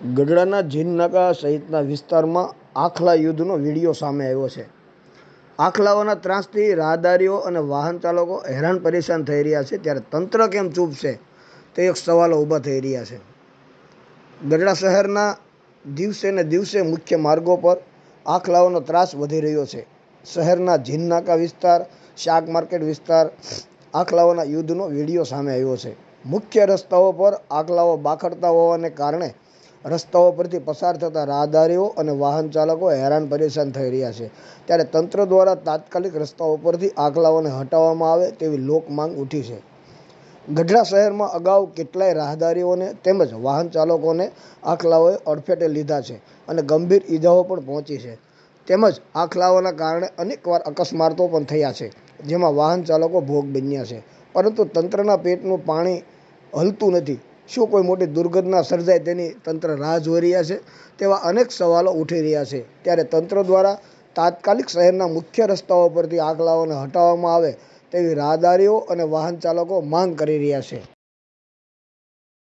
ગઢડાના જીનનાકા સહિતના વિસ્તારમાં આખલા યુદ્ધનો વીડિયો સામે આવ્યો છે. આખલાઓના ત્રાસથી રાહદારીઓ અને વાહન ચાલકો હેરાન પરેશાન થઈ રહ્યા છે. ત્યારે તંત્ર કેમ ચૂપ છે? તે એક સવાલો ઊભા થઈ રહ્યા છે. ગઢડા શહેરના દિવસે ને દિવસે મુખ્ય માર્ગો પર આખલાઓનો ત્રાસ વધી રહ્યો છે. શહેરના જીનનાકા વિસ્તાર, શાક માર્કેટ વિસ્તાર, આખલાઓના યુદ્ધનો વીડિયો સામે આવ્યો છે. મુખ્ય રસ્તાઓ પર આખલાઓ બાખડતા હોવાને કારણે રસ્તાઓ પરથી પસાર થતા રાહદારીઓ અને વાહન ચાલકો હેરાન પરેશાન થઈ રહ્યા છે. ત્યારે તંત્ર દ્વારા તાત્કાલિક રસ્તાઓ પરથી આખલાઓને હટાવવામાં આવે તેવી લોક માંગ ઉઠી છે. ગઢડા શહેરમાં અગાઉ કેટલાય રાહદારીઓને તેમજ વાહન ચાલકોને આખલાઓએ અડફેટે લીધા છે અને ગંભીર ઈજાઓ પણ પહોંચી છે. તેમજ આખલાઓના કારણે અનેકવાર અકસ્માતો પણ થયા છે, જેમાં વાહન ચાલકો ભોગ બન્યા છે. પરંતુ તંત્રના પેટનું પાણી હલતું નથી. શું કોઈ મોટી દુર્ઘટના સર્જાય તેની તંત્ર રાહ જોઈ રહ્યા છે? તેવા અનેક સવાલો ઉઠી રહ્યા છે. ત્યારે તંત્ર દ્વારા તાત્કાલિક શહેરના મુખ્ય રસ્તાઓ પરથી આખલાઓને હટાવવામાં આવે તેવી રાહદારીઓ અને વાહન ચાલકો માંગ કરી રહ્યા છે.